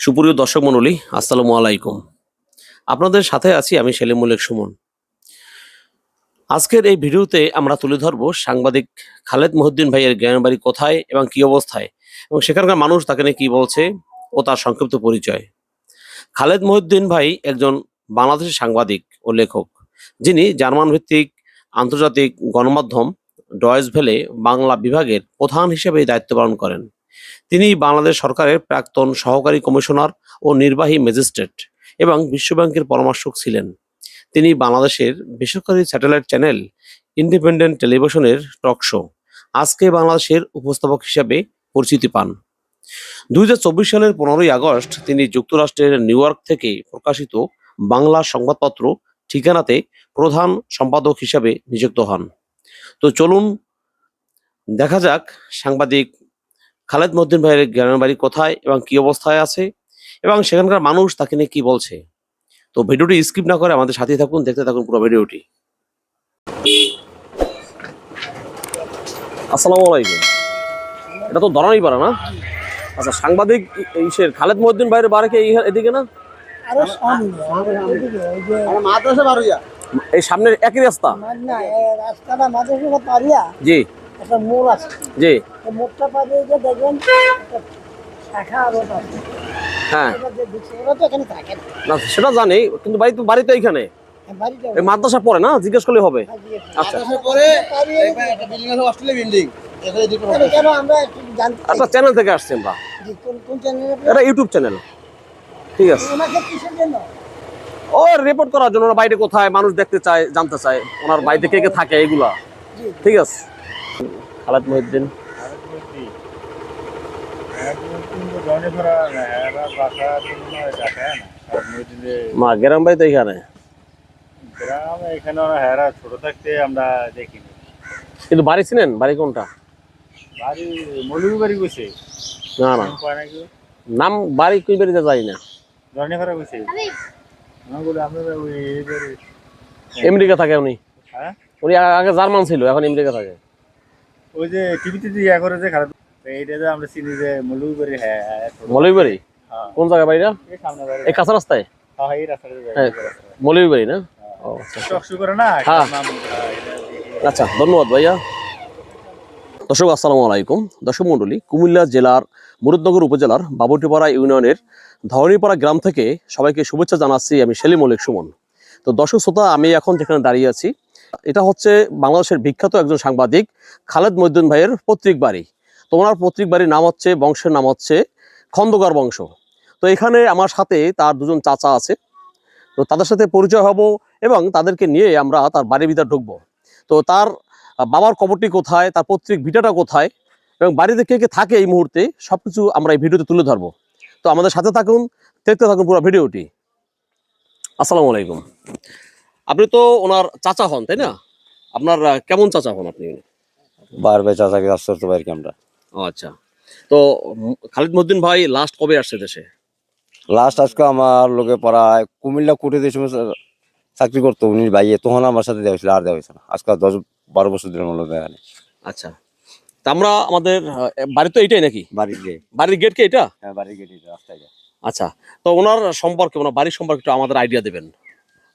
সুপ্রিয় দর্শক মণ্ডলী, আসসালামু আলাইকুম। আপনাদের সাথে আছি আমি সেলিম সেলিমুলেক সুমন। আজকের এই ভিডিওতে আমরা তুলে ধরব সাংবাদিক খালেদ মহিউদ্দিন ভাইয়ের জ্ঞানের বাড়ি কোথায় এবং কি অবস্থায়, এবং সেখানকার মানুষ তাকে নিয়ে কি বলছে ও তার সংক্ষিপ্ত পরিচয়। খালেদ মহিউদ্দিন ভাই একজন বাংলাদেশের সাংবাদিক ও লেখক, যিনি জার্মান ভিত্তিক আন্তর্জাতিক গণমাধ্যম ডয়েস ভেলে বাংলা বিভাগের প্রধান হিসেবে দায়িত্ব পালন করেন। তিনি বাংলাদেশ সরকারের প্রাক্তন সহকারী কমিশনার ও নির্বাহী ম্যাজিস্ট্রেট এবং বিশ্বব্যাংকের পরামর্শক ছিলেন। তিনি বাংলাদেশের বেসরকারি স্যাটেলাইট চ্যানেল ইন্ডিপেন্ডেন্ট টেলিভিশনের টক শো, আজকে বাংলাদেশের উপস্থাপক হিসেবে পরিচিতি পান। দু হাজার চব্বিশ সালের পনেরোই আগস্ট তিনি যুক্তরাষ্ট্রের নিউ ইয়র্ক থেকে প্রকাশিত বাংলা সংবাদপত্র ঠিকানাতে প্রধান সম্পাদক হিসাবে নিযুক্ত হন। তো চলুন, দেখা যাক সাংবাদিক খালেদ মদ্দিন ভাইয়ের গ্রামের বাড়ি কোথায় এবং কি অবস্থায় আছে এবং সেখানকার মানুষ তাকে নিয়ে কি বলছে? তো ভিডিওটি স্কিপ না করে আমাদের সাথে থাকুন দেখতে থাকুন পুরো ভিডিওটি। আসসালামু আলাইকুম। এটা তো ধরানোই পারে না? আচ্ছা সাংবাদিক ইসের খালেদ মহিউদ্দিন ভাইয়ের বাড়ি কি এদিকে না? এই সামনের একই রাস্তা? জি। একটা মোড় আছে। জি। এই মোড়টা পারিয়ে যে দেখবেন শাখা আছে। হ্যাঁ। ওটা যে ঢুকছে, ওরা তো এখানে থাকে না। না সেটা জানি কিন্তু বাড়ি তো বাড়ি তো এইখানে এই বাড়িটা এই মাদ্রাসা পড়ে না? জিজ্ঞেস করলে হবে। আচ্ছা। মাদ্রাসার পরে পারিয়ে এই একটা বিল্ডিং আছে অস্ট্রেলিয়া বিল্ডিং এখানে দুটো কেন কেন আমরা একটু জানতে চাই? একটা চ্যানেল থেকে আসছি আমরা যে কোন কোন চ্যানেলে এটা ইউটিউব চ্যানেল ঠিক আছে। ও রিপোর্ট করার জন্য। ওনার বাইরে কোথায়? মানুষ দেখতে চায় জানতে চায়। ওনার বাড়িতে কে কে থাকে এগুলা। ঠিক আছে। খালেদ মহিউদ্দিন। মা গ্রাম বাড়ি তো এখানে? গ্রাম এখানে হেরা ছোট থাকতে আমরা দেখিনি কিন্তু বাড়ি ছিলেন বাড়ি কোনটা? বাড়ি মৌলভী বাড়ি গেছে না না। নাম বাড়ি কোন বাড়িতে যাই না। গেছে আমেরিকা থাকে উনি। হ্যাঁ? উনি আগে জার্মান ছিল এখন আমেরিকা থাকে। ওই যে টিভিতে যে ইয়া করে যে খারাপ এইটা যে আমরা চিনি যে মৌলভী বাড়ি হ্যাঁ হ্যাঁ, ছোট। মৌলভী বাড়ি হ্যাঁ কোন বাড়িটা এই সামনে বাড়ি এই কাঁচা রাস্তায় হ্যাঁ এই হ্যাঁ। এই রাস্তাটা। মৌলভী বাড়ি না আচ্ছা করে না হ্যাঁ। দেখি। আচ্ছা ধন্যবাদ ভাইয়া দর্শক আসসালামু আলাইকুম দর্শক মণ্ডলী কুমিল্লা জেলার মুরুদনগর উপজেলার বাবুটিপাড়া ইউনিয়নের ধরণীপাড়া গ্রাম থেকে সবাইকে শুভেচ্ছা জানাচ্ছি আমি সেলিম মলিক সুমন তো দর্শক শ্রোতা আমি এখন যেখানে দাঁড়িয়ে আছি এটা হচ্ছে বাংলাদেশের বিখ্যাত একজন সাংবাদিক, খালেদ মহিউদ্দিন ভাইয়ের পৈতৃক বাড়ি। তো ওনার পৈতৃক বাড়ির নাম হচ্ছে, বংশের নাম হচ্ছে খন্দকার বংশ। তো এখানে আমার সাথে তার দুজন চাচা আছে। তো তাদের সাথে পরিচয় হব এবং তাদেরকে নিয়ে আমরা তার বাড়ির ভিতরে ঢুকবো। তো তার বাবার কবরটি কোথায়, তার পৈতৃক ভিটাটা কোথায় এবং বাড়িতে কে কে থাকে এই মুহূর্তে সবকিছু আমরা এই ভিডিওতে তুলে ধরবো। তো আমাদের সাথে থাকুন, দেখতে থাকুন পুরো ভিডিওটি। আসসালামু আলাইকুম। আপনি তো ওনার চাচা হন তাই না? আপনার কেমন চাচা হন আপনি? বারবার চাচাকে কাজ করতে পারি কি আমরা? ও আচ্ছা। তো খালিদ মদ্দিন ভাই লাস্ট কবে আসছে দেশে? লাস্ট আজকে আমার লোকে পড়ায় কুমিল্লা কুটে সময় চাকরি করতো উনি ভাইয়ে তখন আমার সাথে দেওয়া হয়েছিল আর দেওয়া হয়েছে না। আজকে দশ বারো বছর দিনের মূল্য এখানে আচ্ছা। তা আমরা আমাদের বাড়ি তো এইটাই নাকি? বাড়ির গিয়ে বাড়ির গেট কি এটা? হ্যাঁ বাড়ির গেটে রাস্তায় আচ্ছা। তো ওনার সম্পর্কে ওনার বাড়ির সম্পর্কে একটু আমাদের আইডিয়া দেবেন।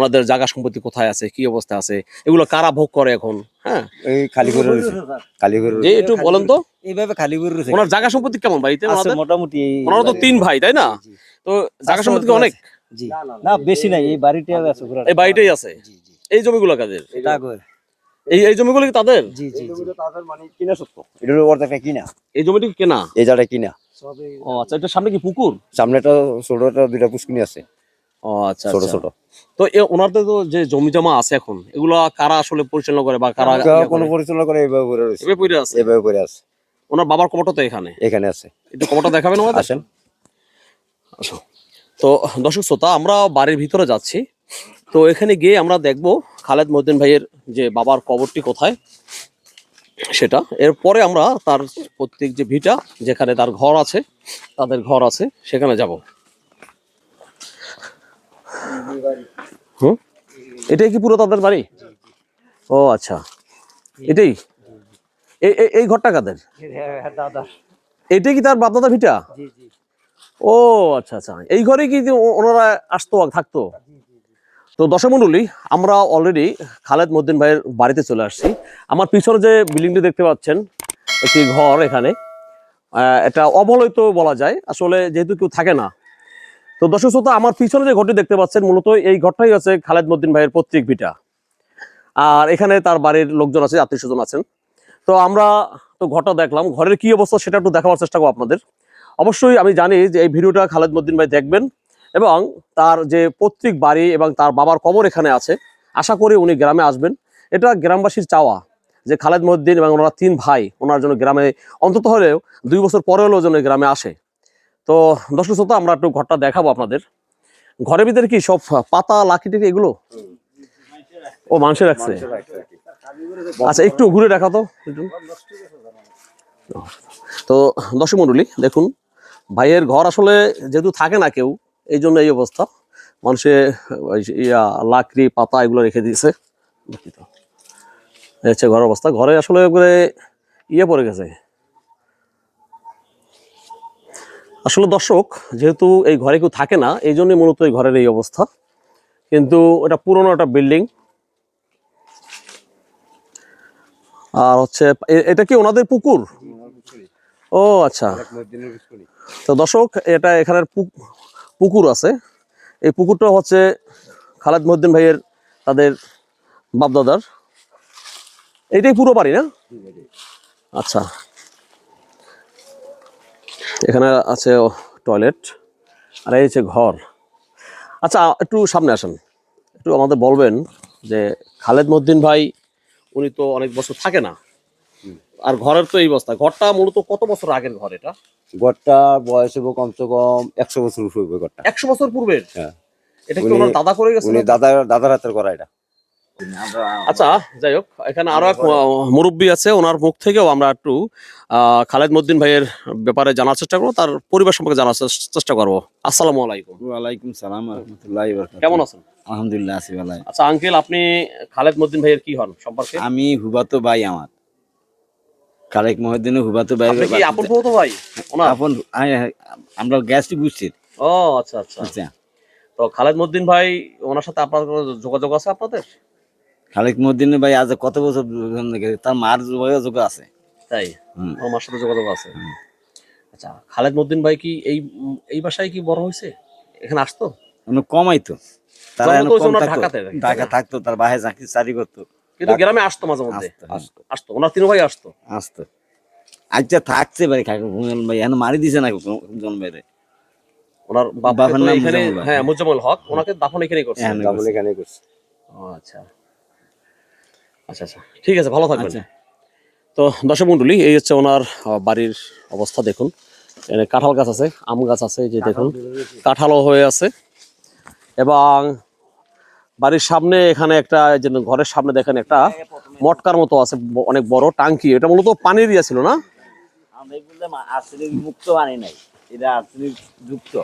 ওনাদের জায়গা সম্পত্তি কোথায় আছে কি অবস্থা আছে এগুলো কারা ভোগ করে এখন? হ্যাঁ? এই খালি করে রয়েছে। খালি করে যে একটু বলেন তো। এইভাবে খালি করে রয়েছে। ওনার জায়গা সম্পত্তি কেমন বাড়িতে মোটামুটি এই ওনারা তো তিন ভাই তাই না? তো জায়গা সম্পত্তি কি অনেক? জি। না বেশি নাই এই আছে এই বাড়িটাই আছে? এই জমিগুলো কাদের? এই এই জমিগুলো কি তাদের? জি জি জি। তাদের মানে কিনা সত্য? এটা অর্ধেকটা কিনা। এই জমিটি কেনা? এই জায়গাটা কিনা। ও আচ্ছা এটা সামনে কি পুকুর? সামনেটা ছোটটা দুইটা পুষ্কিনি আছে। ও আচ্ছা ছোট আচ্ছা। ছোট। তো ওনাদের তো যে জমি জমা আছে এখন এগুলো কারা আসলে পরিচালনা করে বা কারা কোনো পরিচালনা করে এইভাবে রয়েছে। এভাবে পড়ে আছে? করে আছে। ওনার বাবার কবরটা তো এখানে? এখানে আছে। একটু কবরটা দেখাবেন আসেন। আসো। তো দর্শক শ্রোতা আমরা বাড়ির ভিতরে যাচ্ছি। তো এখানে গিয়ে আমরা দেখব খালেদ মহিউদ্দিন ভাইয়ের যে বাবার কবরটি কোথায় সেটা। এরপরে আমরা তার প্রত্যেক যে ভিটা যেখানে তার ঘর আছে তাদের ঘর আছে সেখানে যাব। হুম? এটাই কি পুরো তাদের বাড়ি? ও আচ্ছা। এটাই? এই ঘরটা কাদের? এটাই কি তার বাপদাদা ভিটা? ও আচ্ছা আচ্ছা। এই ঘরে কি ওনারা আসতো, থাকতো? তো দর্শক মণ্ডলী আমরা অলরেডি খালেদ মদ্দিন ভাইয়ের বাড়িতে চলে আসছি। আমার পিছনে যে বিল্ডিংটি দেখতে পাচ্ছেন, একটি ঘর এখানে। এটা অবলয়িত বলা যায়। আসলে যেহেতু কেউ থাকে না তো দর্শক শ্রোতা, আমার পিছনে যে ঘরটি দেখতে পাচ্ছেন, মূলত এই ঘরটাই হচ্ছে খালেদ মদ্দিন ভাইয়ের পৈতৃক ভিটা। আর এখানে তার বাড়ির লোকজন আছে, আত্মীয় স্বজন আছেন। তো আমরা তো ঘরটা দেখলাম, ঘরের কি অবস্থা সেটা একটু দেখাবার চেষ্টা করব আপনাদের। অবশ্যই আমি জানি যে এই ভিডিওটা খালেদ মদ্দিন ভাই দেখবেন এবং তার যে পৈতৃক বাড়ি এবং তার বাবার কবর এখানে আছে, আশা করি উনি গ্রামে আসবেন। এটা গ্রামবাসীর চাওয়া যে খালেদ মহিউদ্দিন এবং ওনারা তিন ভাই, ওনার জন্য গ্রামে, অন্তত হলেও দুই বছর পরে হলেও যেন গ্রামে আসে। তো দর্শক শ্রোতা আমরা একটু ঘরটা দেখাবো আপনাদের। ঘরের ভিতরে কি সব পাতা লাকি টিকি এগুলো? ও মানুষের রাখছে আচ্ছা একটু ঘুরে দেখা তো তো দর্শক মন্ডলী দেখুন ভাইয়ের ঘর আসলে যেহেতু থাকে না কেউ এই জন্য এই অবস্থা। মানুষে ইয়া লাকড়ি পাতা এগুলো রেখে দিয়েছে। দুঃখিত। এই হচ্ছে ঘরের অবস্থা। ঘরে আসলে ইয়ে পড়ে গেছে। আসলে দর্শক, যেহেতু এই ঘরে কেউ থাকে না, এই জন্যই মূলত এই ঘরের এই অবস্থা। কিন্তু এটা পুরনো একটা বিল্ডিং। আর হচ্ছে এটা কি ওনাদের পুকুর? ও আচ্ছা। তো দর্শক, এটা এখানের পুকুর আছে। এই পুকুরটা হচ্ছে খালেদ মহিউদ্দিন ভাইয়ের, তাদের বাপদাদার। এইটাই পুরো বাড়ি না? আচ্ছা। এখানে আছে টয়লেট আর এই হচ্ছে ঘর। আচ্ছা একটু সামনে আসেন। একটু আমাদের বলবেন যে খালেদ মহিউদ্দিন ভাই উনি তো অনেক বছর থাকে না। আর ঘরের তো এই অবস্থা। ঘরটা মূলত কত বছর আগের ঘর এটা? ঘরটা বয়স হব কমসে কম একশো বছর উপরে হবে ঘরটা। একশো বছর পূর্বের? হ্যাঁ। এটা কি ওনার দাদা করে গেছে উনি দাদা দাদার হাতের করা এটা। আচ্ছা যাই হোক এখানে আরও এক মুরব্বী আছে ওনার মুখ থেকেও আমরা একটু খালেদ মদ্দিন ভাইয়ের ব্যাপারে জানার চেষ্টা করব তার পরিবার সম্পর্কে জানার চেষ্টা করব। আসসালামু আলাইকুম। ওয়ালাইকুম সালাম রহমতুল্লাহ কেমন আছেন? আলহামদুলিল্লাহ আছি ভালো। আচ্ছা আঙ্কেল আপনি খালেদ মদ্দিন ভাইয়ের কি হন সম্পর্কে? আমি হুবাতো ভাই আমার। কালেক মহিউদ্দিনের হুবাতো ভাই আপনি ভাই? আপন আমরা গ্যাসটি বুঝছি ও আচ্ছা আচ্ছা। আচ্ছা। তো খালেদ মদ্দিন ভাই ওনার সাথে আপনার যোগাযোগ আছে আপনাদের? খালেক মহিউদ্দিনের ভাই আজ কত বছর তার মার যোগাযোগ আছে। তাই? আমার সাথে যোগাযোগ আছে? আচ্ছা খালেদ মদ্দিন ভাই কি এই এই বাসায় কি বড় হয়েছে? এখানে আসতো? অনেক কমাইতো। তারা ঢাকা থাকতো তার বাহে চাকরি চাকরি করতো। কিন্তু গ্রামে আসতো মাঝে মধ্যে? আসতো। আসতো। ওনার তিন ভাই আসতো? আসতো। আচ্ছা থাকছে ভাই খাকে ঘুমেল ভাই। এখন মারি দিছে না জন্মেরে ওনার বাবার নাম এখানে হ্যাঁ মুজাম্মল হক। ওনাকে দাফন এখানেই করছে। হ্যাঁ, ডাবল এখানে করছে। ও আচ্ছা। আচ্ছা আচ্ছা। ঠিক আছে ভালো থাকবেন। আচ্ছা। তো দর্শক মন্ডলী এই হচ্ছে ওনার বাড়ির অবস্থা দেখুন। এখানে কাঁঠাল গাছ আছে আম গাছ আছে যে দেখুন কাঁঠালও হয়ে আছে। এবং বাড়ির সামনে এখানে একটা যে ঘরের সামনে দেখেন একটা মটকার মতো আছে অনেক বড় টাঙ্কি। এটা মূলত পানির ইয়ে ছিল না? মুক্ত পানি নাই। এটা আর্সেনিক যুক্ত।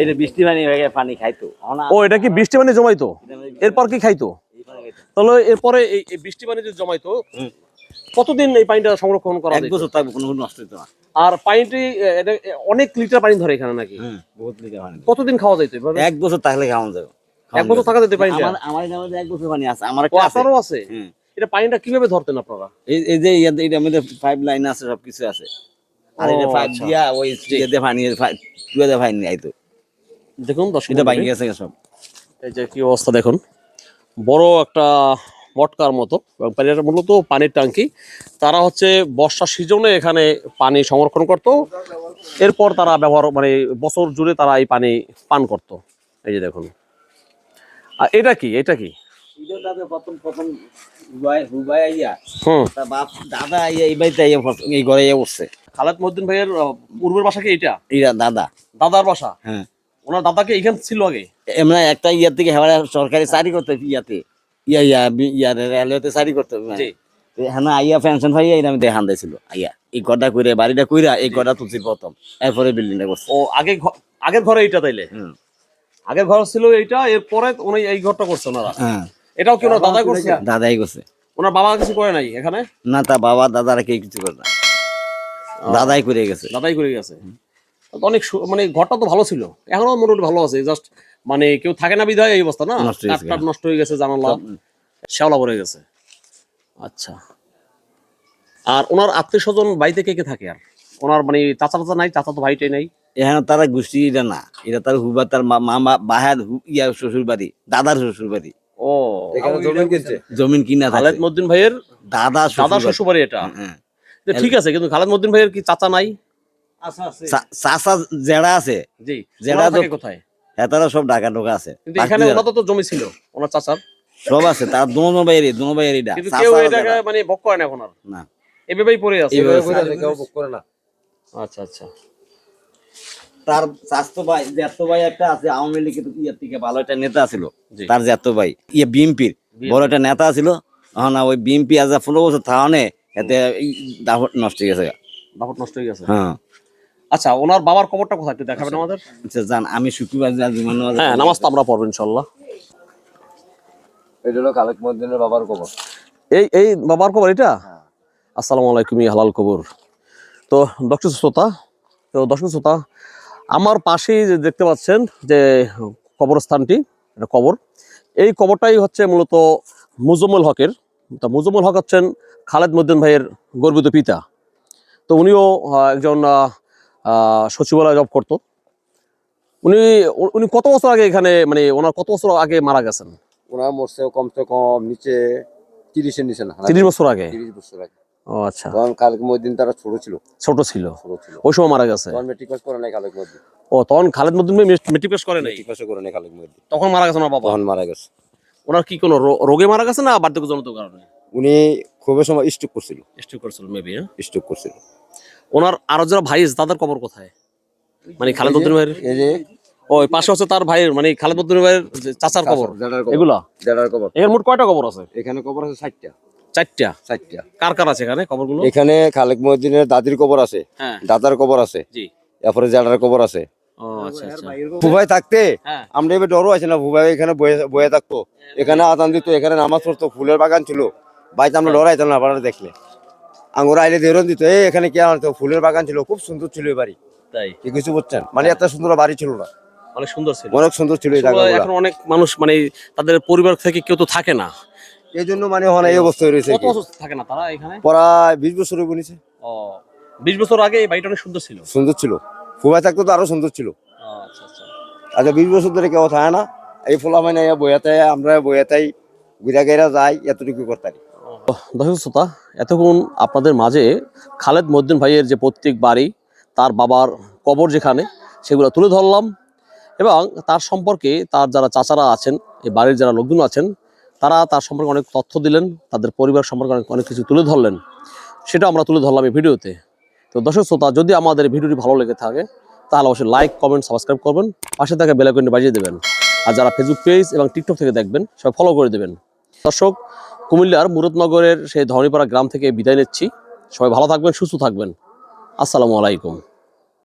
এটা বৃষ্টি পানি হয়ে খাইতো ও এটা কি বৃষ্টি পানি জমাইতো? এরপর কি খাইতো। তাহলে এরপরে এই বৃষ্টি পানি যে জমাইতো কতদিন এই পানিটা সংরক্ষণ করা এক বছর থাকবে কোনো নষ্ট হতো না। আর পানিটি এটা অনেক লিটার পানি ধরে এখানে নাকি? বহুত লিটার পানি কতদিন খাওয়া যাইতো এভাবে? এক বছর থাকলে খাওয়ানো যাবে এক বছর থাকা যেতে পানিটা আমার আমার গ্রামে এক বছর পানি আছে। আমার একটা আছে। আছে? এটা পানিটা কীভাবে ধরতেন আপনারা? এই এই যে এটার মধ্যে পাইপ লাইন আছে সব কিছু আছে। আর এটা পাইপ আচ্ছা। দিয়া ওই দিয়ে পানি দিয়ে পানি আইতো। দেখুন দশ এটা মণ্ডলী, ভাঙি গেছে সব। এই যে কি অবস্থা দেখুন। বড় একটা মটকার মতো পানিটা মূলত পানির ট্যাঙ্কি। তারা হচ্ছে বর্ষা সিজনে এখানে পানি সংরক্ষণ করত। এরপর তারা ব্যবহার মানে বছর জুড়ে তারা এই পানি পান করত। এই যে দেখুন। আর এটা কি? এটা কি? প্রথম প্রথম হুবাই হুবাই আইয়া হুম। দাদা আইয়া এই বাড়িতে আইয়া প্রথম- এই ঘরে আইয়া বসছে। খালেদ ভাইয়ের পূর্বের বাসা কি এটা এইটা দাদা। দাদার বাসা? হ্যাঁ। ওনার দাদাকে এখানে ছিল আগে। এমন একটা ইয়ার থেকে হেওয়ার সরকারি চাকরি করতে ইয়াতে। ইয়া ইয়া বি- ইয়া রেলওয়েতে চাকরি করতে হ্যাঁ আইয়া পেনশন এটা আমি দেখান দিয়েছিল আইয়া। এই গড্ডা করে বাড়িটা কইরা এই গড্ডা তুলছি প্রথম এরপরে বিল্ডিংটা করছে। ও আগে আগের ঘরে এইটা তাইলে? আগের ঘর ছিল এইটা এরপরে উনি এই ঘরটা করছে ওনারা? হ্যাঁ। এটাও কি ওনার দাদা করছে? দাদাই করছে। ওনার বাবা কিছু করে নাই এখানে? না তা বাবা দাদারা কেউ কিছু করে না দাদাই করে গেছে। দাদাই করে গেছে। অনেক মানে ঘরটা তো ভালো ছিল। এখনও মোটামুটি ভালো আছে জাস্ট মানে কেউ থাকে না বিধায় এই অবস্থা না? নষ্ট হয়ে গেছে। কাঠ নষ্ট হয়ে গেছে জানালা শ্যাওলা ভরে গেছে। আচ্ছা। আর ওনার আত্মীয় স্বজন বাড়িতে কে কে থাকে আর? ওনার মানে চাচা চাচা নাই চাচা তো ভাইটাই নাই? এখানে তারা গোষ্ঠী এটা না। এটা তার হুবা তার মামা বাহার হু- ইয়া শ্বশুর বাড়ি দাদার শ্বশুর বাড়ি। ও জমিন কিনা খালেদ মদ্দিন ভাইয়ের দাদা দাদা শ্বশুর বাড়ি এটা? হ্যাঁ। ঠিক আছে কিন্তু খালেদ মদ্দিন ভাইয়ের কি চাচা নাই? চাচা জেড়া আছে। জি। যেটা তো- কোথায়? হ্যাঁ তারা সব ঢাকা ঢোকা আছে। কিন্তু এখানে ওনাদের তো জমি ছিল ওনার চাচার। সব আছে তার দোনো বাইরে দোনো বাইরে এটা কিন্তু কেউ এটাকে মানে ভোগ করে না এখন আর। না। এভাবেই পড়ে আছে এইভাবে করে কেউ ভোগ করে না। আচ্ছা আচ্ছা। তার স্বাস্থ্য ভাই জ্যাঠতো ভাই একটা আছে আওয়ামী লীগের ইয়ের থেকে ভালো একটা নেতা ছিল জি। তার জ্যাঠতো ভাই ইয়ে বিএনপির। বড় একটা নেতা ছিল এখন ওই বিএনপি আজ ষোলো বছর থাকানে এতে দাপট নষ্ট হয়ে গেছে। দাপট নষ্ট হয়ে গেছে। হ্যাঁ। আচ্ছা ওনার বাবার কবরটা কোথায়? একটু দেখাবেন আমাদের। আচ্ছা জান আমি শুক্রবার হ্যাঁ নামাজ তো আমরা পড়ব ইনশাল্লাহ এটা হলো খালেক মদ্দিনের বাবার কবর এই এই বাবার কবর এটা? আসসালামু আলাইকুম ই হালাল কবর। তো দর্শক শ্রোতা তো দর্শক শ্রোতা আমার পাশেই যে দেখতে পাচ্ছেন যে কবরস্থানটি এটা কবর। এই কবরটাই হচ্ছে মূলত মুজম্মল হকের। তো মুজম্মল হক হচ্ছেন খালেদ মদ্দিন ভাইয়ের গর্বিত পিতা। তো উনিও একজন সচিবালয় জব করতো। উনি উনি কত বছর আগে এখানে মানে ওনার কত বছর আগে মারা গেছেন? ওনার মরছে কমসে কম নিচে তিরিশের নিচে না তিরিশ বছর আগে? তিরিশ বছর আগে। ও আচ্ছা। তখন খালেক মদ্দিন তারা ছোট ছিল। ছোট ছিল। ওই সময় মারা গেছে? তখন মেট্রিক পাস করে নাই খালেক মদ্দিন ও তখন খালেদ মদ্দিন ভাই মেট্রিক পাস করে নাই? মেট্রিক পাসও করে নাই খালেক মদ্দিন তখন মারা গেছে ওনার বাবা? তখন মারা গেছে। ওনার কি কোনো রোগে মারা গেছে না বার্ধক্যজনিত কারণে? উনি খুবই সময় স্ট্রোক করছিল। স্ট্রোক করছিল মেবি স্ট্রোক করছিল। ওনার আরও যারা ভাই আছে, তাদের কবর কোথায়? মানে খালেদ মদ্দিন ভাইয়ের এই যে ওই পাশে হচ্ছে তার ভাইয়ের মানে খালেদ মদ্দিন ভাইয়ের চাচার কবর এগুলা? জেডার কবর এর মোট কয়টা কবর আছে? এখানে কবর আছে ষাটটা চারটা? ষাটটা কার কার আছে এখানে কবরগুলো এখানে খালেক দাদির কবর আছে হ্যাঁ। দাদার কবর আছে জি। এরপরে জেডার কবর আছে। ও আচ্ছা আচ্ছা। ভুবাই থাকতে? হ্যাঁ। আমরা এবার ডরও আছে না ভুবাই এখানে বয়ে থাকতো। এখানে আদান দিত এখানে নামাজ পড়তো ফুলের বাগান ছিল। বাড়িতে আমরা লড়াইতাম না আপনারা দেখলে। আঙ্গুর আইলে দেরন দিত। এই এখানে কে আনতো ফুলের বাগান ছিল খুব সুন্দর ছিল এই বাড়ি। তাই? কি কিছু বুঝছেন? মানে এত সুন্দর বাড়ি ছিল না। অনেক সুন্দর ছিল। অনেক সুন্দর ছিল এই জায়গাগুলো। এখন অনেক মানুষ মানে তাদের পরিবার থেকে কেউ তো থাকে না। এই জন্য মানে ওখানে এই অবস্থা রয়েছে কত বছর থাকে না তারা এখানে? প্রায় বিশ বছরের বনিছে ও বিশ বছর আগে এই বাড়িটা অনেক সুন্দর ছিল। সুন্দর ছিল। ফুবাই থাকতো তো আরও সুন্দর ছিল। আচ্ছা আচ্ছা। আচ্ছা বিশ বছর ধরে কেউ থাকে না। এই ফোলা মানে বইয়াতে আমরা বইয়াতেই ঘুরা গেরা যাই এতটুকু করতারি দর্শক শ্রোতা, এতক্ষণ আপনাদের মাঝে খালেদ মদ্দিন ভাইয়ের যে প্রত্যেক বাড়ি, তার বাবার কবর যেখানে, সেগুলো তুলে ধরলাম এবং তার সম্পর্কে তার যারা চাচারা আছেন, এই বাড়ির যারা লোকজন আছেন, তারা তার সম্পর্কে অনেক তথ্য দিলেন, তাদের পরিবার সম্পর্কে অনেক অনেক কিছু তুলে ধরলেন। সেটা আমরা তুলে ধরলাম এই ভিডিওতে। তো দর্শক শ্রোতা, যদি আমাদের ভিডিওটি ভালো লেগে থাকে, তাহলে অবশ্যই লাইক কমেন্ট সাবস্ক্রাইব করবেন, পাশে থাকা বেলাকনটি বাজিয়ে দেবেন। আর যারা ফেসবুক পেজ এবং টিকটক থেকে দেখবেন, সবাই ফলো করে দেবেন। দর্শক কুমিল্লার মুরতনগরের সেই ধরনীপাড়া গ্রাম থেকে বিদায় নিচ্ছি। সবাই ভালো থাকবেন, সুস্থ থাকবেন। আসসালামু আলাইকুম।